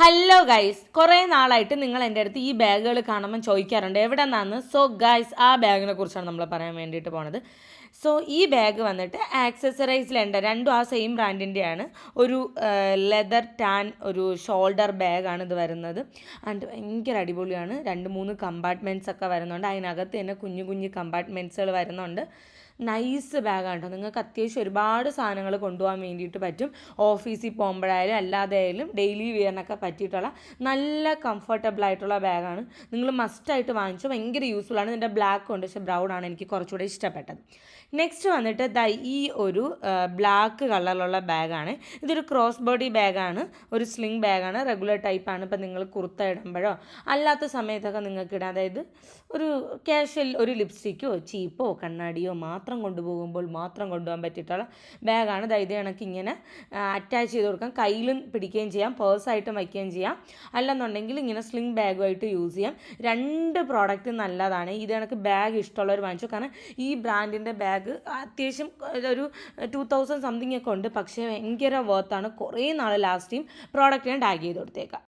Hello guys കുറേ നാളായിട്ട് നിങ്ങൾ എന്റെ അടുത്ത് ഈ ബാഗുകൾ കാണുമ്പോൾ ചോദിക്കാറുണ്ട്. എവിടെ നിന്നാന്ന് സോ ഗൈസ് ആ ബാഗിനെ കുറിച്ചാണ് നമ്മൾ പറയാൻ വേണ്ടിയിട്ട് പോണത്. സോ ഈ ബാഗ് വന്നിട്ട് ആക്സസറൈസിലുണ്ട് രണ്ടും ആ സെയിം ബ്രാൻഡിന്റെയാണ് ഒരു ലെതർ ടാൻ ഒരു ഷോൾഡർ ബാഗാണ് ഇത് വരുന്നത്. ആൻഡ് ഭയങ്കര അടിപൊളിയാണ്. രണ്ട് മൂന്ന് കമ്പാർട്ട്മെന്റ്സ് ഒക്കെ വരുന്നുണ്ട്. അതിനകത്ത് തന്നെ കുഞ്ഞു കുഞ്ഞു കമ്പാർട്ട്മെന്റ്സുകൾ വരുന്നുണ്ട്. നൈസ് ബാഗാണ് കേട്ടോ നിങ്ങൾക്ക് അത്യാവശ്യം ഒരുപാട് സാധനങ്ങൾ കൊണ്ടുപോകാൻ വേണ്ടിയിട്ട് പറ്റും. ഓഫീസിൽ പോകുമ്പോഴായാലും അല്ലാതെ ആയാലും ഡെയിലി വിയറിനൊക്കെ പറ്റിയിട്ടുള്ള നല്ല കംഫർട്ടബിൾ ആയിട്ടുള്ള ബാഗാണ് നിങ്ങൾ മസ്റ്റായിട്ട് വാങ്ങിച്ചു. ഭയങ്കര യൂസ്ഫുൾ ആണ്. ഇതിന്റെ ബ്ലാക്ക് ഉണ്ട്. പക്ഷേ ബ്രൗൺ ആണ് എനിക്ക് കുറച്ചുകൂടെ ഇഷ്ടപ്പെട്ടത്. നെക്സ്റ്റ് വന്നിട്ട് ദാ ഈ ഒരു ബ്ലാക്ക് കളറിലുള്ള ബാഗാണ് ഇതൊരു ക്രോസ് ബോഡി ബാഗാണ് ഒരു സ്ലിംഗ് ബാഗാണ് റെഗുലർ ടൈപ്പാണ് ഇപ്പം നിങ്ങൾ കുർത്ത ഇടുമ്പോഴോ അല്ലാത്ത സമയത്തൊക്കെ നിങ്ങൾക്ക് ഇടാം. അതായത് ഒരു ക്യാഷ്വൽ ഒരു ലിപ്സ്റ്റിക്കോ ചീപ്പോ കണ്ണാടിയോ മാത്രം കൊണ്ടുപോകുമ്പോൾ മാത്രം കൊണ്ടുപോകാൻ പറ്റിയിട്ടുള്ള ബാഗാണ്. ഇത് കണക്ക് ഇങ്ങനെ അറ്റാച്ച് ചെയ്ത് കൊടുക്കാം. കയ്യിലും പിടിക്കുകയും ചെയ്യാം പേഴ്സായിട്ടും വയ്ക്കുകയും ചെയ്യാം. അല്ലെന്നുണ്ടെങ്കിൽ ഇങ്ങനെ സ്ലിംഗ് ബാഗുമായിട്ട് യൂസ് ചെയ്യാം. രണ്ട് പ്രോഡക്റ്റ് നല്ലതാണ്. ഇത് കണക്ക് ബാഗ് ഇഷ്ടമുള്ളവർ വാങ്ങിച്ചു. കാരണം ഈ ബ്രാൻഡിന്റെ ബാഗ് അത്യാവശ്യം ഒരു ടു തൗസൻഡ് സംതിങ് ഒക്കെ ഉണ്ട്. പക്ഷേ ഭയങ്കര വർത്താണ് കുറേ നാൾ ലാസ്റ്റ് ചെയ്യും പ്രോഡക്റ്റ് ഞാൻ ടാഗ് ചെയ്ത് കൊടുത്തേക്കാം.